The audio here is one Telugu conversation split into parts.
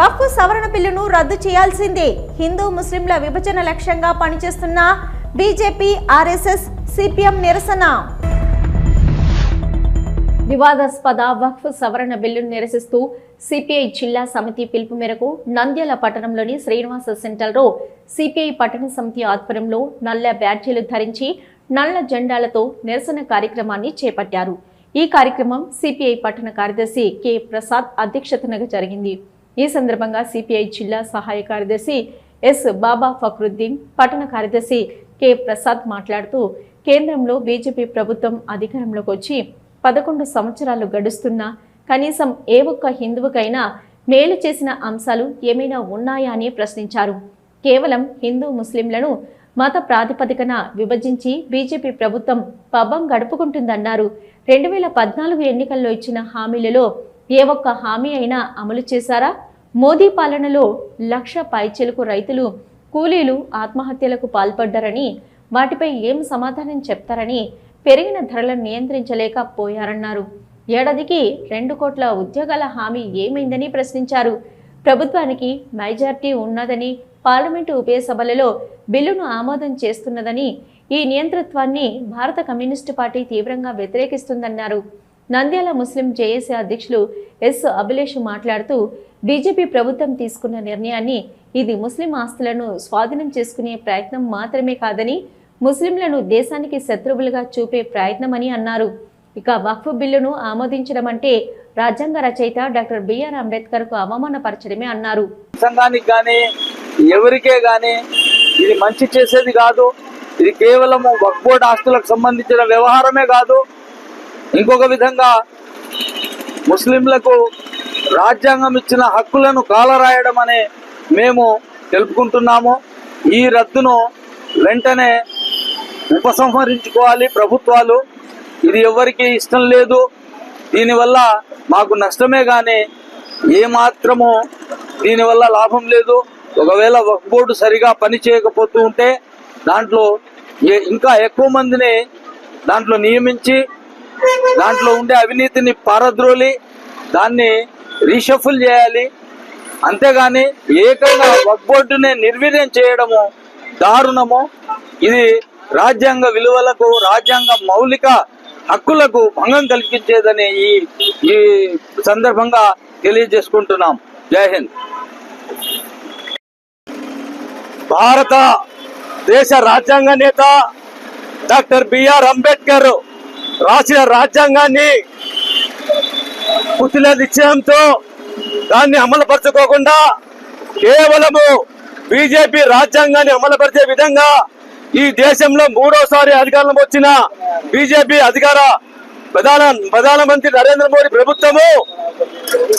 వక్ఫ్ సవరణ బిల్లును రద్దు చేయాల్సిందే. హిందూ ముస్లింల విభజన లక్ష్యంగా పనిచేస్తున్న బీజేపీ ఆర్ఎస్ఎస్ సిపిఎం నిరసన. వివాదాస్పద వక్ఫ్ సవరణ బిల్లును నిరసిస్తూ సిపిఐ జిల్లా సమితి పిలుపు మేరకు నంద్యాల పట్టణంలోని శ్రీనివాస సెంటర్లో సిపిఐ పట్టణ సమితి ఆధ్వర్యంలో నల్ల బ్యాడ్జీలు ధరించి నల్ల జెండాలతో నిరసన కార్యక్రమాన్ని చేపట్టారు. ఈ కార్యక్రమం సిపిఐ పట్టణ కార్యదర్శి కె. ప్రసాద్ అధ్యక్షతన జరిగింది. ఈ సందర్భంగా సిపిఐ జిల్లా సహాయ కార్యదర్శి ఎస్ బాబా ఫక్రుద్దీన్ పట్టణ కార్యదర్శి కె ప్రసాద్ మాట్లాడుతూ కేంద్రంలో బీజేపీ ప్రభుత్వం అధికారంలోకి వచ్చి పదకొండు సంవత్సరాలు గడుస్తున్నా కనీసం ఏ ఒక్క హిందువుకైనా మేలు చేసిన అంశాలు ఏమైనా ఉన్నాయా అని ప్రశ్నించారు. కేవలం హిందూ ముస్లింలను మత ప్రాతిపదికన విభజించి బీజేపీ ప్రభుత్వం పబ్బం గడుపుకుంటుందన్నారు. రెండు వేల పద్నాలుగు ఎన్నికల్లో ఇచ్చిన హామీలలో ఏ ఒక్క హామీ అయినా అమలు చేశారా? మోదీ పాలనలో లక్ష పైచెలకు రైతులు కూలీలు ఆత్మహత్యలకు పాల్పడ్డారని వాటిపై ఏం సమాధానం చెప్తారని పెరిగిన ధరలను నియంత్రించలేకపోయారన్నారు ఏడాదికి రెండు కోట్ల ఉద్యోగాల హామీ ఏమైందని ప్రశ్నించారు. ప్రభుత్వానికి మెజార్టీ ఉన్నదని పార్లమెంటు ఉభయ సభలలో బిల్లును ఆమోదం చేస్తున్నదని ఈ నియంతృత్వాన్ని భారత కమ్యూనిస్టు పార్టీ తీవ్రంగా వ్యతిరేకిస్తుందన్నారు. నంద్యాల ముస్లిం జేఏసీ అధ్యక్షులు ఎస్ అభిలేష్ మాట్లాడుతూ బీజేపీ ప్రభుత్వం తీసుకున్న నిర్ణయాన్ని ఇది ముస్లిం ఆస్తులను స్వాధీనం చేసుకునే ప్రయత్నం మాత్రమే కాదని ముస్లింలను దేశానికి శత్రువులుగా చూపే ప్రయత్నమని అన్నారు. ఇక వక్ఫ్ బిల్లును ఆమోదించడం అంటే రాజ్యాంగ రచయిత డాక్టర్ బిఆర్ అంబేద్కర్కు అవమానపరచడమే అన్నారు. ఎవరికే గానీ ఇది మంచి చేసేది కాదు. ఇది కేవలం వక్ఫ్ బోర్డు ఆస్తులకు సంబంధించిన వ్యవహారమే కాదు. ఇంకొక విధంగా ముస్లింలకు రాజ్యాంగం ఇచ్చిన హక్కులను కాలరాయడం అనే మేము తెలుపుకుంటున్నాము. ఈ రద్దును వెంటనే ఉపసంహరించుకోవాలి ప్రభుత్వాలు. ఇది ఎవరికి ఇష్టం లేదు. దీనివల్ల మాకు నష్టమే కానీ ఏమాత్రము దీనివల్ల లాభం లేదు. ఒకవేళ వక్ఫ్ బోర్డు సరిగా పని చేయకపోతూ ఉంటే దాంట్లో ఏ- ఇంకా ఎక్కువ మందిని దాంట్లో నియమించి దాంట్లో ఉండే అవినీతిని పారద్రోలి దాన్ని రీషఫుల్ చేయాలి. అంతేగాని ఏకంగా వక్బోర్డునే నిర్వీర్యం చేయడము దారుణము. ఇది రాజ్యాంగ విలువలకు రాజ్యాంగ మౌలిక హక్కులకు భంగం కల్పించేదని ఈ ఈ సందర్భంగా తెలియజేసుకుంటున్నాం. జై హింద్. భారత దేశ రాజ్యాంగ నేత డాక్టర్ బిఆర్ అంబేద్కర్ రాసిన రాజ్యాంగాన్ని పుట్టిన నిశ్చయంతో దాన్ని అమలుపరచుకోకుండా కేవలము బీజేపీ రాజ్యాంగాన్ని అమలుపరిచే విధంగా ఈ దేశంలో మూడోసారి అధికారం వచ్చిన బీజేపీ అధికార ప్రధాన ప్రధానమంత్రి నరేంద్ర మోడీ ప్రభుత్వము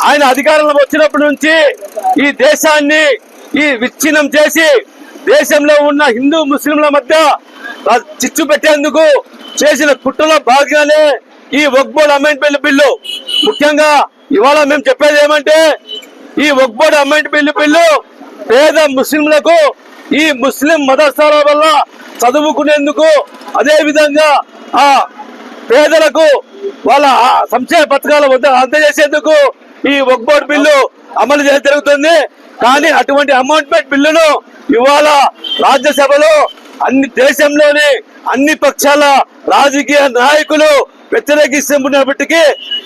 ఆయన అధికారంలో వచ్చినప్పటి నుంచి ఈ దేశాన్ని ఈ విచ్ఛిన్నం చేసి దేశంలో ఉన్న హిందూ ముస్లింల మధ్య చిచ్చు పెట్టేందుకు చేసిన కుట్రలో భాగంగానే ఈ వక్బోర్డ్ అమెండ్మెంట్ బిల్లు. ముఖ్యంగా ఇవాళ మేము చెప్పేది ఏమంటే ఈ వక్బోర్డ్ అమెండ్మెంట్ బిల్లు బిల్లు పేద ముస్లింలకు ఈ ముస్లిం మదర్సాల వల్ల చదువుకునేందుకు అదే విధంగా ఆ పేదలకు వాళ్ళ సంక్షేమ పథకాల వద్ద అందజేసేందుకు ఈ వక్బోర్డ్ బిల్లు అమలు చేయడం జరుగుతుంది. కానీ అటువంటి అమౌంట్మెంట్ బిల్లును ఇవాళ రాజ్యసభలో అన్ని దేశంలోని అన్ని పక్షాల రాజకీయ నాయకులు వ్యతిరేకిస్తున్నప్పటికీ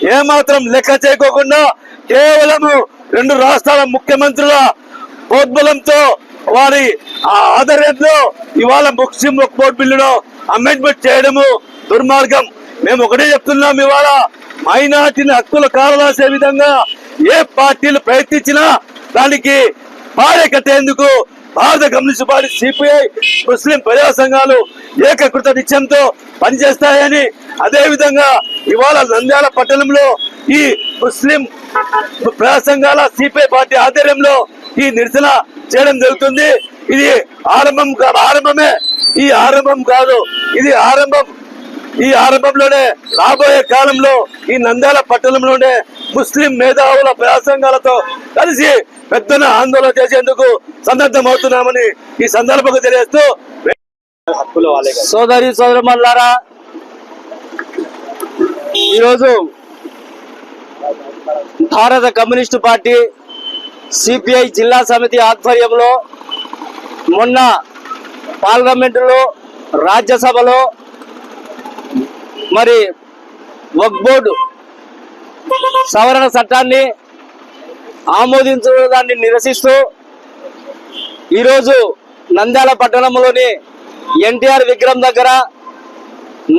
ఏమాత్రం లెక్క చేయకోకుండా కేవలము రెండు రాష్ట్రాల ముఖ్యమంత్రుల ప్రోద్బలంతో వారి ఆధ్వర్యంలో ఇవాళ ముస్లిం బోర్డు బిల్లును అమెండ్మెంట్ చేయడము దుర్మార్గం. మేము ఒకటే చెప్తున్నాం ఇవాళ మైనార్టీని హక్కుల కాలరాసే విధంగా ఏ పార్టీలు ప్రయత్నించినా దానికి పాడే కట్టేందుకు భారత కమ్యూనిస్ట్ పార్టీ సిపిఐ ముస్లిం ప్రజా సంఘాలు ఏకకృత నిత్యంతో పనిచేస్తాయని అదేవిధంగా ఇవాళ నంద్యాల పట్టణంలో ఈ ముస్లిం ప్రజా సంఘాల సిపిఐ పార్టీ ఆధ్వర్యంలో ఈ నిరసన చేయడం జరుగుతుంది. ఇది ఆరంభం కా- ఆరంభమే. ఈ ఆరంభం కాదు ఇది ఆరంభం. ఈ ఆరంభంలోనే రాబోయే కాలంలో ఈ నంద్యాల పట్టణంలోనే ముస్లిం మేధావుల ప్రయాసంగాలతో కలిసి పెద్దన ఆందోళన చేసేందుకు సన్నద్ధమవుతున్నామని ఈ సందర్భంగా తెలియజేస్తూ సోదరి సోదరుమల్లారా ఈరోజు భారత కమ్యూనిస్టు పార్టీ సిపిఐ జిల్లా సమితి ఆధ్వర్యంలో మొన్న పార్లమెంటులో రాజ్యసభలో మరి వక్ బోర్డు సవరణ చట్టాన్ని ఆమోదించడాన్ని నిరసిస్తూ ఈరోజు నంద్యాల పట్టణంలోని ఎన్టీఆర్ విగ్రహం దగ్గర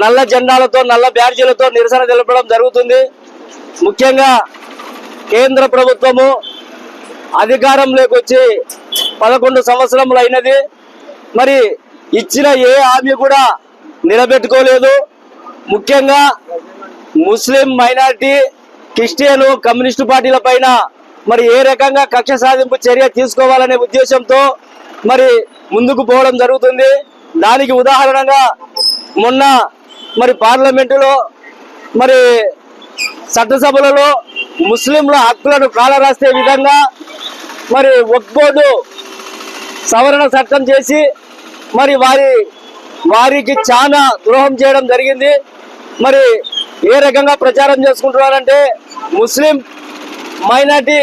నల్ల జెండాలతో నల్ల బ్యాడ్జీలతో నిరసన తెలపడం జరుగుతుంది. ముఖ్యంగా కేంద్ర ప్రభుత్వము అధికారంలోకి వచ్చి పదకొండు సంవత్సరములు అయినది. మరి ఇచ్చిన ఏ హామీ కూడా నిలబెట్టుకోలేదు. ముఖ్యంగా ముస్లిం మైనారిటీ క్రిస్టియన్ కమ్యూనిస్టు పార్టీల పైన మరి ఏ రకంగా కక్ష సాధింపు చర్య తీసుకోవాలనే ఉద్దేశంతో మరి ముందుకు పోవడం జరుగుతుంది. దానికి ఉదాహరణగా మొన్న మరి పార్లమెంటులో మరి చట్టసభలలో ముస్లింల హక్కులను కాలరాస్తే విధంగా మరి వక్ బోర్డు సవరణ చట్టం చేసి మరి వారి వారికి చాలా ద్రోహం చేయడం జరిగింది. మరి ఏ రకంగా ప్రచారం చేసుకుంటున్నారంటే ముస్లిం మైనార్టీ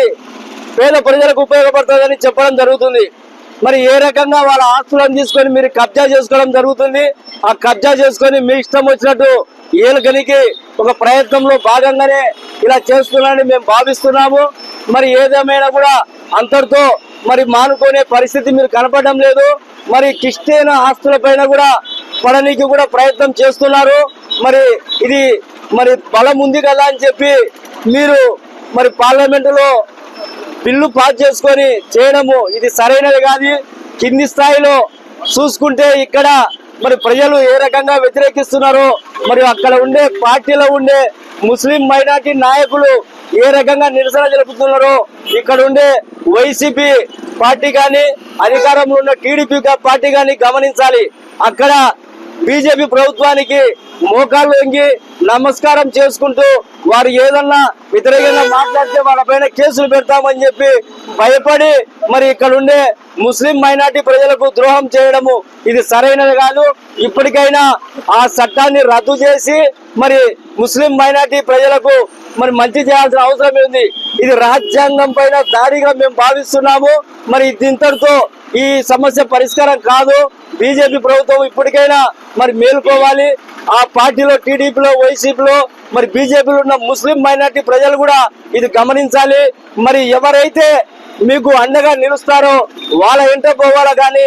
పేద ప్రజలకు ఉపయోగపడుతుందని చెప్పడం జరుగుతుంది. మరి ఏ రకంగా వాళ్ళ ఆస్తులను తీసుకొని మీరు కబ్జా చేసుకోవడం జరుగుతుంది? ఆ కబ్జా చేసుకొని మీ ఇష్టం వచ్చినట్టు ఏలుకనికి ఒక ప్రయత్నంలో భాగంగానే ఇలా చేస్తున్నారని మేము భావిస్తున్నాము. మరి ఏదేమైనా కూడా అంతటితో మరి మానుకునే పరిస్థితి మీరు కనపడడం లేదు. మరి కిష్టైన ఆస్తుల పైన కూడా పడనీకి కూడా ప్రయత్నం చేస్తున్నారు. మరి ఇది మరి బలం ఉంది కదా అని చెప్పి మీరు మరి పార్లమెంటులో బిల్లు పాస్ చేసుకొని చేయడము ఇది సరైనది కాదు. కింది స్థాయిలో చూసుకుంటే ఇక్కడ మరి ప్రజలు ఏ రకంగా వ్యతిరేకిస్తున్నారో మరి అక్కడ ఉండే పార్టీలో ఉండే ముస్లిం మైనార్టీ నాయకులు ఏ రకంగా నిరసన జరుపుతున్నారో ఇక్కడ ఉండే వైసీపీ పార్టీ కానీ అధికారంలో ఉన్న టీడీపీ పార్టీ కానీ గమనించాలి. అక్కడ బీజేపీ ప్రభుత్వానికి మోకాళ్ళు వంగి నమస్కారం చేసుకుంటూ వారు ఏదన్నా వ్యతిరేకంగా మాట్లాడితే వాళ్ళపైన కేసులు పెడతామని చెప్పి భయపడి మరి ఇక్కడ ఉండే ముస్లిం మైనార్టీ ప్రజలకు ద్రోహం చేయడము ఇది సరైనది కాదు. ఇప్పటికైనా ఆ చట్టాన్ని రద్దు చేసి మరి ముస్లిం మైనార్టీ ప్రజలకు మరి మంచి చేయాల్సిన అవసరం ఉంది ఇది రాజ్యాంగం పైన దాడిగా మేము భావిస్తున్నాము. మరి దీంతటితో ఈ సమస్య పరిష్కారం కాదు. బీజేపీ ప్రభుత్వం ఇప్పటికైనా మరి మేలుకోవాలి. ఆ పార్టీలో టీడీపీలో వైసీపీలో మరి బీజేపీలో ఉన్న ముస్లిం మైనార్టీ ప్రజలు కూడా ఇది గమనించాలి. మరి ఎవరైతే మీకు అండగా నిలుస్తారో. వాళ్ళ ఇంట పోవాలా కానీ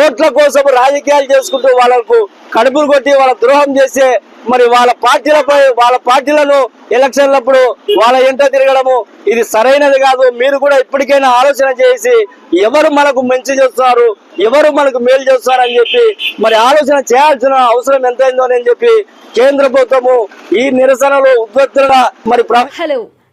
ఓట్ల కోసం రాజకీయాలు చేసుకుంటూ వాళ్ళకు కడుపులు కొట్టి వాళ్ళ ద్రోహం చేసే మరి వాళ్ళ పార్టీలపై వాళ్ళ పార్టీలను ఎలక్షన్లప్పుడు వాళ్ళ ఇంట తిరగడము ఇది సరైనది కాదు. మీరు కూడా ఇప్పటికైనా ఆలోచన చేసి ఎవరు మనకు మంచి చేస్తున్నారు ఎవరు మనకు మేలు చేస్తున్నారు అని చెప్పి మరి ఆలోచన చేయాల్సిన అవసరం ఎంతైందో అని చెప్పి కేంద్ర ప్రభుత్వము ఈ నిరసనలు ఉద్వత్తులుగా మరి హలో.